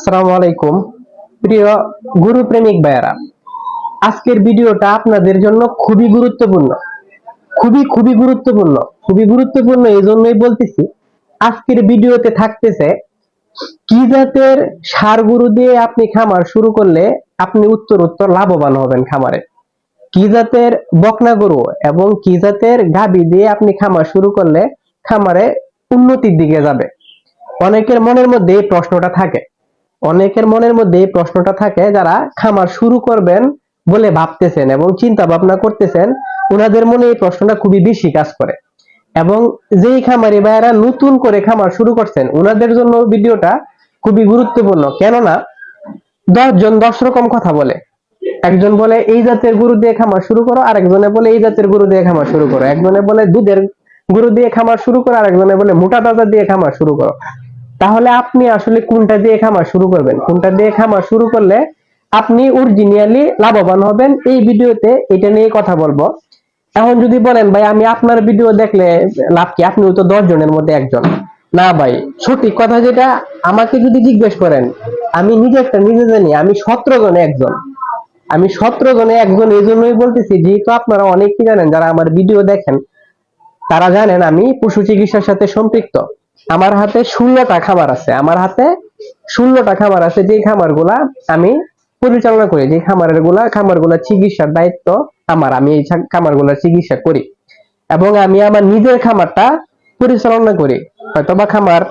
আসসালামু আলাইকুম প্রিয় গুরু প্রেমিক ভাইয়ারা, আজকের ভিডিওটা আপনাদের জন্য খুবই গুরুত্বপূর্ণ। খুবই খুবই গুরুত্বপূর্ণ। খুবই গুরুত্বপূর্ণ এই জন্যই বলতেছি, আজকের ভিডিওতে থাকতেছে, কি জাতের সার গরু দিয়ে আপনি খামার শুরু করলে আপনি উত্তর উত্তর লাভবান হবেন খামারে? কি জাতের বকনা গরু এবং কি জাতের গাবি দিয়ে আপনি খামার শুরু করলে খামারে উন্নতির দিকে যাবে? অনেকের মনের মধ্যে এই প্রশ্নটা থাকে। অনেকের মনের মধ্যে প্রশ্নটা থাকে যারা খামার শুরু করবেন বলে ভাবতেছেন এবং চিন্তা ভাবনা করতেছেন, ওনাদের মনে এই প্রশ্নটা খুবই বেশি কাজ করে। এবং যেই খামারি ভাইয়েরা নতুন করে খামার শুরু করছেন, ওনাদের জন্য ভিডিওটা খুবই গুরুত্বপূর্ণ। কেননা দশ জন দশ রকম কথা বলে। একজন বলে, এই জাতের গরু দিয়ে খামার শুরু করো। আর একজনে বলে, এই জাতের গরু দিয়ে খামার শুরু করো। একজনে বলে, দুধের গরু দিয়ে খামার শুরু করো। আর একজনে বলে, মোটা তাজা দিয়ে খামার শুরু করো। তাহলে আপনি আসলে কোনটা দিয়ে খামার শুরু করবেন? কোনটা দিয়ে খামার শুরু করলে আপনি অরিজিনালি লাভবান হবেন? এই ভিডিওতে এটা নিয়ে কথা বলব। এখন যদি বলেন, ভাই, আমি আপনার ভিডিও দেখলে লাভ কি? আপনিও তো দশ জনের মধ্যে একজন। না, ভাই, সঠিক কথা যেটা, আমাকে যদি জিজ্ঞেস করেন, আমি নিজে একটা নিজে জানি, আমি সতেরো জনে একজন। আমি সতেরো জনে একজন, এই জন্যই বলতেছি, যেহেতু আপনারা অনেকেই জানেন, যারা আমার ভিডিও দেখেন, তারা জানেন আমি পশু চিকিৎসার সাথে সম্পৃক্ত। আমার হাতে ষোলোটা খামার আছে। আমার হাতে ষোলোটা খামার আছে যে খামারগুলা আমি পরিচালনা করি। যে খামারেরগুলা খামারগুলা চিকিৎসার দায়িত্ব আমার, আমি এই খামারগুলার চিকিৎসা করি। এবং আমি আমার নিজের খামারটা পরিচালনা করি। হয়তোবা খামার,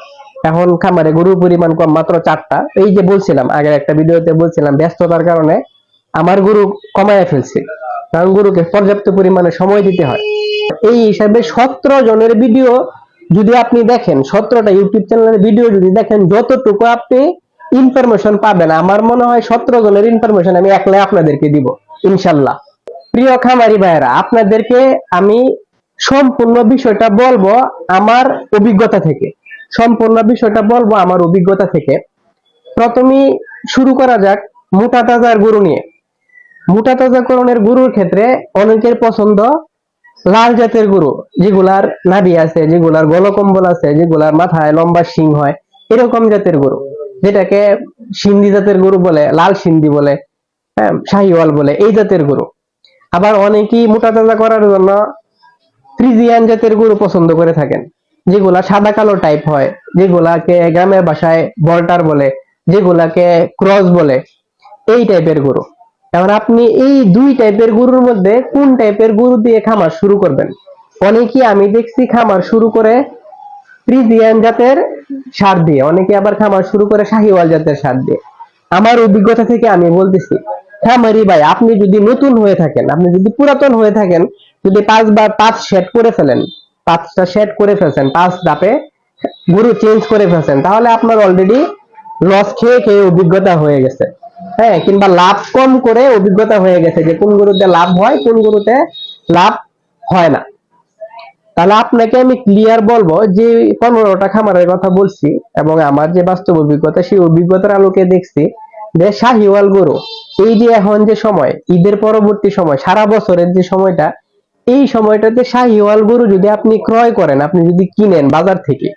এখন খামারে গরুর পরিমাণ কম, মাত্র চারটা। এই যে বলছিলাম, আগের একটা ভিডিওতে বলছিলাম, ব্যস্ততার কারণে আমার গরু কমায় ফেলছি। কারণ গরুকে পর্যাপ্ত পরিমাণে সময় দিতে হয়। এই হিসাবে সতেরো জনের ভিডিও যদি আপনি দেখেন সতেরোটা ইউটিউব চ্যানেলের ভিডিও যদি দেখেন, যতটুকু আপনি ইনফরমেশন পাবেন, আমার মনে হয় সতেরো জনের ইনফরমেশন আমি একলাই আপনাদেরকে দিব, ইনশাল্লাহ। প্রিয় খামারি ভাইয়েরা, আপনাদেরকে আমি সম্পূর্ণ বিষয়টা বলব আমার অভিজ্ঞতা থেকে। সম্পূর্ণ বিষয়টা বলব আমার অভিজ্ঞতা থেকে। প্রথমে শুরু করা যাক মোটা তাজার গরু নিয়ে। মোটা তাজাকরণের গরুর ক্ষেত্রে অনেকের পছন্দ লাল জাতের গরু, যেগুলার নাভি আছে, যেগুলার গলকম্বল আছে, যেগুলার মাথায় লম্বা শিং হয়, এরকম জাতের গরু, যেটাকে সিন্ধি জাতের গরু বলে, লাল সিন্ধি বলে হ্যাঁ শাহিওয়াল বলে, এই জাতের গরু। আবার অনেকেই মোটা তাজা করার জন্য ফ্রিজিয়ান জাতের গরু পছন্দ করে থাকেন, যেগুলা সাদা কালো টাইপ হয়, যেগুলাকে গ্রামের ভাষায় বল্টার বলে, যেগুলাকে ক্রস বলে, এই টাইপের গরু। এখন আপনি এই দুই টাইপের গরুর মধ্যে কোন টাইপের গরু দিয়ে খামার শুরু করবেন? অনেকেই আমি দেখছি খামার শুরু করে ফ্রিজিয়ান জাতের সার দিয়ে, অনেকে আবার খামার শুরু করে শাহিওয়াল জাতের সার দিয়ে। আমার অভিজ্ঞতা থেকে আমি বলতেছি, খামারি ভাই, আপনি যদি নতুন হয়ে থাকেন, আপনি যদি পুরাতন হয়ে থাকেন, যদি পাঁচ পাঁচবার পাঁচ সেট করে ফেলেন, পাঁচটা সেট করে ফেলছেন, পাঁচ ধাপে গরু চেঞ্জ করে ফেলছেন, তাহলে আপনার অলরেডি লস খেয়ে খেয়ে অভিজ্ঞতা হয়ে গেছে। হ্যাঁ কিংবা লাভ কম করে অভিজ্ঞতা হয়ে গেছে যে কোন গরুতে লাভ হয়, কোন গরুতে লাভ হয় না। তাহলে আপনাকে আমি ক্লিয়ার বলব যে পনেরোটা খামারের কথা বলছি এবং আমার যে বাস্তব অভিজ্ঞতা, সেই অভিজ্ঞতার আলোকে দেখছি যে শাহিওয়াল গরু, এই যে এখন যে সময়, ঈদের পরবর্তী সময়, সারা বছরের যে সময়টা, এই সময়টাতে শাহিওয়াল গরু যদি আপনি ক্রয় করেন, আপনি যদি কিনেন বাজার থেকে,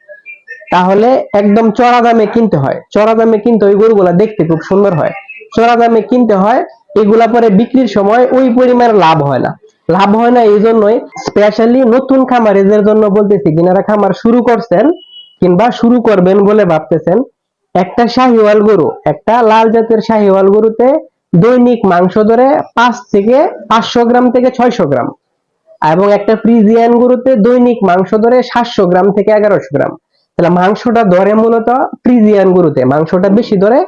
তাহলে একদম চড়া দামে কিনতে হয়। চড়া দামে কিনতে ওই গরুগুলা দেখতে খুব সুন্দর হয়। চড়া দামে কিনতে হয়, এগুলা পরে বিক্রির সময় ওই পরিমাণ লাভ হয় না। লাভ হয় না এই জন্যই স্পেশালি নতুন খামারিদের জন্য বলতেছি, কিনারা খামার শুরু করছেন কিংবা শুরু করবেন বলে ভাবতেছেন। একটা শাহিওয়াল গরু, একটা লাল জাতের শাহিওয়াল গরুতে দৈনিক মাংস ধরে পাঁচ থেকে পাঁচশো গ্রাম থেকে ছয়শো গ্রাম। এবং একটা ফ্রিজিয়ান গরুতে দৈনিক মাংস ধরে সাতশো গ্রাম থেকে এগারোশো গ্রাম। তাহলে মাংসটা ধরে মূলত ফ্রিজিয়ান গরুতে, মাংসটা বেশি ধরে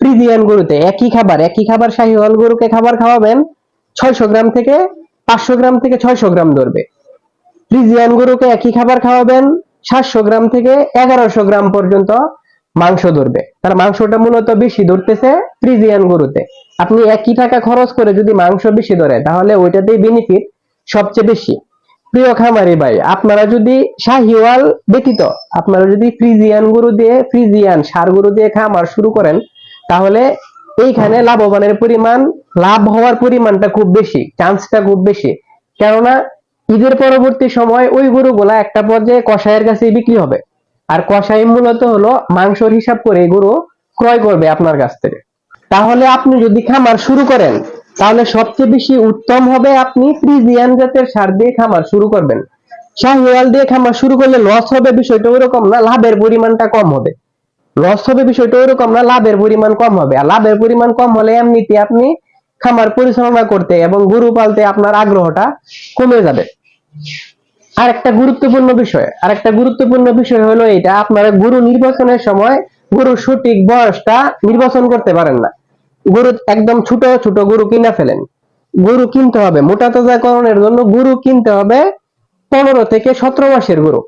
ফ্রিজিয়ান গরুতে একই খাবার একই খাবার শাহিওয়াল গরুকে খাবার খাওয়াবেন ছয়শো গ্রাম থেকে পাঁচশো গ্রাম থেকে ছয়শো গ্রাম ধরবে। ফ্রিজিয়ান গরুকে একই খাবার খাওয়াবেন সাতশো গ্রাম থেকে এগারোশো গ্রাম পর্যন্ত মাংস ধরবে। তার মাংসটা মূলত বেশি ধরতেছে ফ্রিজিয়ান গরুতে। আপনি একই টাকা খরচ করে যদি মাংস বেশি ধরে, তাহলে ওইটাতেই বেনিফিট সবচেয়ে বেশি। প্রিয় খামারি ভাই, আপনারা যদি শাহিওয়াল ব্যতীত, আপনারা যদি ফ্রিজিয়ান গরু দিয়ে ফ্রিজিয়ান সার গরু দিয়ে খামার শুরু করেন তাহলে এইখানে লাভবানের পরিমাণ, লাভ হওয়ার পরিমাণটা খুব বেশি চান্সটা খুব বেশি। কেননা, ঈদের পরবর্তী সময় ওই গরুগুলা একটা পর্যায়ে কষায়ের কাছে বিক্রি হবে। আর কষাই মূলত হলো মাংসর হিসাব করে গরু ক্রয় করবে আপনার কাছ থেকে। তাহলে আপনি যদি খামার শুরু করেন, তাহলে সবচেয়ে বেশি উত্তম হবে আপনি ফ্রিজিয়ান জাতের সার দিয়ে খামার শুরু করবেন। শাহিওয়াল দিয়ে খামার শুরু করলে লস হবে, বিষয়টা ওরকম না, লাভের পরিমাণটা কম হবে। লস হবে বিষয়টা ওরকম না, লাভের পরিমাণ কম হবে। আর লাভের পরিমাণ কম হলে এমনিতে আপনি খামার পরিচালনা করতে এবং গরু পালতে আপনার আগ্রহটা কমে যাবে। আর একটা গুরুত্বপূর্ণ বিষয় আর একটা গুরুত্বপূর্ণ বিষয় হলো এটা আপনারা গরু নির্বাচনের সময় গরুর সঠিক বয়সটা নির্বাচন করতে পারেন না। গরু একদম ছোট ছোট গরু কিনা ফেলেন। গরু কিনতে হবে, মোটা তাজাকরণের জন্য গরু কিনতে হবে পনেরো থেকে সতেরো মাসের গরু।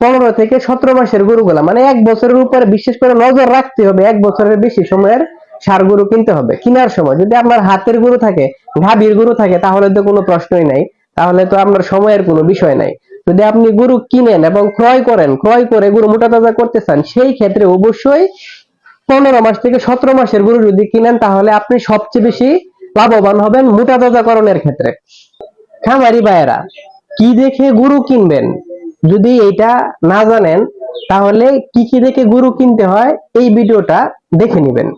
পনেরো থেকে সতেরো মাসের গরুগুলা মানে এক বছরের উপরে বিশেষ করে নজর রাখতে হবে, এক বছরের বেশি সময়ের সার গরু কিনতে হবে। কেনার সময় যদি আপনার হাতের গরু থাকে, গাভীর গরু থাকে, তাহলে তো কোনো প্রশ্নই নাই। তাহলে তো আপনার সময়ের কোনো বিষয় নাই। যদি আপনি গরু কিনেন এবং ক্রয় করেন, ক্রয় করে গরু মোটা তাজা করতে চান, সেই ক্ষেত্রে অবশ্যই পনেরো মাস থেকে সতেরো মাসের গরু যদি কিনেন, তাহলে আপনি সবচেয়ে বেশি লাভবান হবেন মোটা তাজাকরণের ক্ষেত্রে। খামারি ভাইয়েরা, কি দেখে গরু কিনবেন? যদি এটা না জানেন, তাহলে কি কি দেখে গরু কিনতে হয়, এই ভিডিওটা দেখে নেবেন।